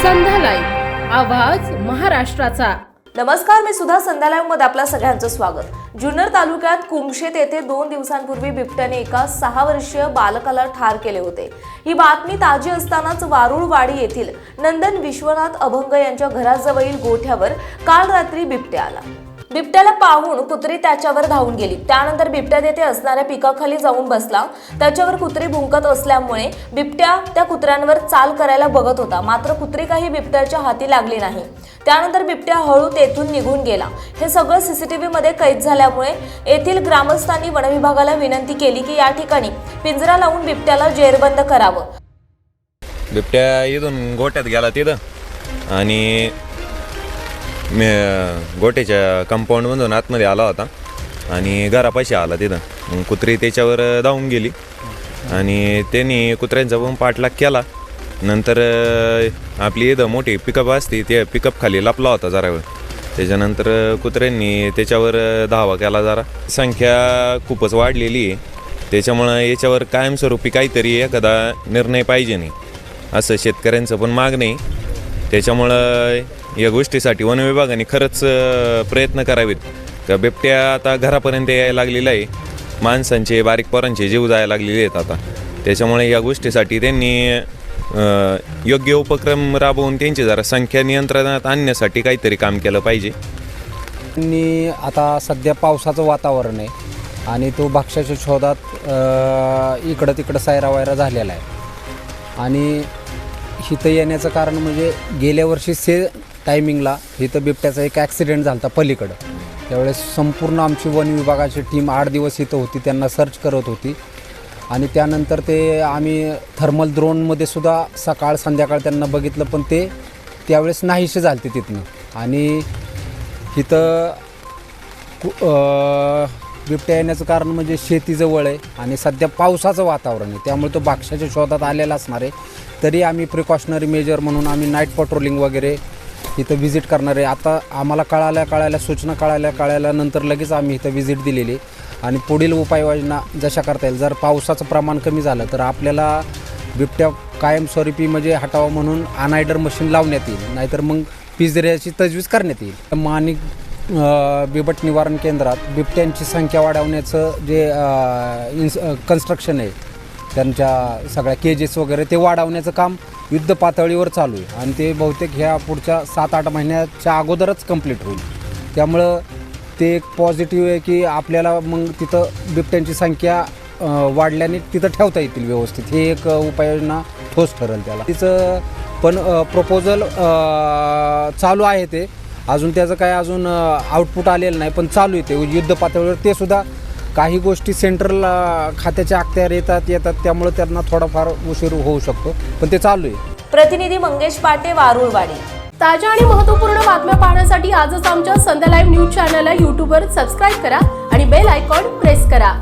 आवाज महाराष्ट्राचा. नमस्कार मी सुद्धा संध्यालयमध्ये आपल्या सगळ्यांचं स्वागत. जुन्नर तालुक्यात कुमशेत येथे दोन दिवसांपूर्वी बिबट्याने एका सहा वर्षीय बालकाला ठार केले होते. ही बातमी ताजी असतानाच वारुळवाडी येथील नंदन विश्वनाथ अभंग यांच्या घराजवळील गोठ्यावर काल रात्री बिबट्या आला. बिबट्याला पाहून कुत्री त्याच्यावर धावून गेली. त्यानंतर बिबट्या तेथे असणाऱ्या पिकाखाली जाऊन बसला. त्याच्यावर कुत्री भुंकत असल्यामुळे बिबट्या त्या कुत्र्यांवर चाल करायला बघत होता. मात्र कुत्री काही बिबट्याच्या हाती लागली नाही. त्यानंतर बिबट्या हळू तेथून निघून गेला. हे सगळं सीसीटीव्ही मध्ये कैद झाल्यामुळे येथील ग्रामस्थांनी वनविभागाला विनंती केली की या ठिकाणी पिंजरा लावून बिबट्याला जेरबंद करावं. बिबट्या इथून गोट्यात गेला तिथं. आणि मी गोट्याच्या कंपाऊंडमधून आतमध्ये आला होता. आणि घरापाशी आला तिथं. मग कुत्री त्याच्यावर धावून गेली. आणि त्यांनी कुत्र्यांचा पण पाठलाग केला. नंतर आपली इथं मोठी पिकअप असते ते पिकअप खाली लपला होता जरा वेळ. त्याच्यानंतर कुत्र्यांनी त्याच्यावर धावा केला जरा. संख्या खूपच वाढलेली आहे. त्याच्यामुळं याच्यावर कायमस्वरूपी काहीतरी एखादा निर्णय पाहिजे नाही. असं शेतकऱ्यांचं पण मागणं आहे. त्याच्यामुळं या गोष्टीसाठी वन विभागाने खरंच प्रयत्न करावेत. त्या बिबट्या आता घरापर्यंत यायला लागलेला आहे. माणसांचे बारीक पोरांचे जीव जायला लागलेले आहेत आता. त्याच्यामुळे या गोष्टीसाठी त्यांनी योग्य उपक्रम राबवून त्यांची जरा संख्या नियंत्रणात आणण्यासाठी काहीतरी काम केलं पाहिजे. आणि आता सध्या पावसाचं वातावरण आहे आणि तो भक्ष्याच्या शोधात इकडं तिकडं सायरा वायरा झालेला आहे. आणि इथं येण्याचं कारण म्हणजे गेल्या वर्षी से टायमिंगला इथं बिबट्याचा एक ॲक्सिडेंट झाला होता पलीकडं. त्यावेळेस संपूर्ण आमची वन विभागाची टीम आठ दिवस इथं होती त्यांना सर्च करत होती. आणि त्यानंतर ते आम्ही थर्मल ड्रोनमध्ये सुद्धा सकाळ संध्याकाळ त्यांना बघितलं पण ते त्यावेळेस नाहीसे झालते तिथनं. आणि इथं कु- बिबट्या येण्याचं कारण म्हणजे शेतीजवळ आहे आणि सध्या पावसाचं वातावरण आहे. त्यामुळे तो बाक्षाच्या शोधात आलेला असणार आहे. तरी आम्ही प्रिकॉशनरी मेजर म्हणून आम्ही नाईट पेट्रोलिंग वगैरे इथं व्हिजिट करणार आहे. आता आम्हाला कळाल्या कळाल्या सूचना कळाल्या कळाल्यानंतर लगेच आम्ही इथं व्हिजिट दिलेली आहे. आणि पुढील उपाययोजना जशा करता येईल. जर पावसाचं प्रमाण कमी झालं तर आपल्याला बिबट्या कायमस्वरूपी म्हणजे हटावं म्हणून अनायडर मशीन लावण्यात येईल. नाहीतर मग पिजऱ्याची तजवीज करण्यात येईल. मानिक बिबट निवारण केंद्रात बिबट्यांची संख्या वाढवण्याचं जे इन्स कन्स्ट्रक्शन आहे त्यांच्या सगळ्या केजेस वगैरे ते वाढवण्याचं काम युद्ध पातळीवर चालू आहे. आणि ते बहुतेक ह्या पुढच्या सात आठ महिन्याच्या अगोदरच कंप्लीट होईल. त्यामुळं ते एक पॉझिटिव्ह आहे की आपल्याला मग तिथं बिबट्यांची संख्या वाढल्याने तिथं ठेवता येतील व्यवस्थित. हे एक उपाययोजना ठोस ठरेल त्याला. तिचं पण प्रपोजल चालू आहे ते. अजून त्याचं काय अजून आउटपुट आलेलं नाही पण चालू आहे ते. युद्ध पातळीवर ते सुद्धा काही गोष्टी सेंट्रल खात्याच्या अखत्यार येतात येतात त्यामुळे त्यांना थोडाफार उशीर होऊ शकतो. पण ते चालू आहे. प्रतिनिधी मंगेश पाटे वारुळवाडी. ताज्या आणि महत्त्वपूर्ण बातम्या पाहण्यासाठी आजच आमच्या संध्या लाईव्ह न्यूज चॅनलला यूट्यूबवर सबस्क्राईब करा आणि बेल आयकॉन प्रेस करा.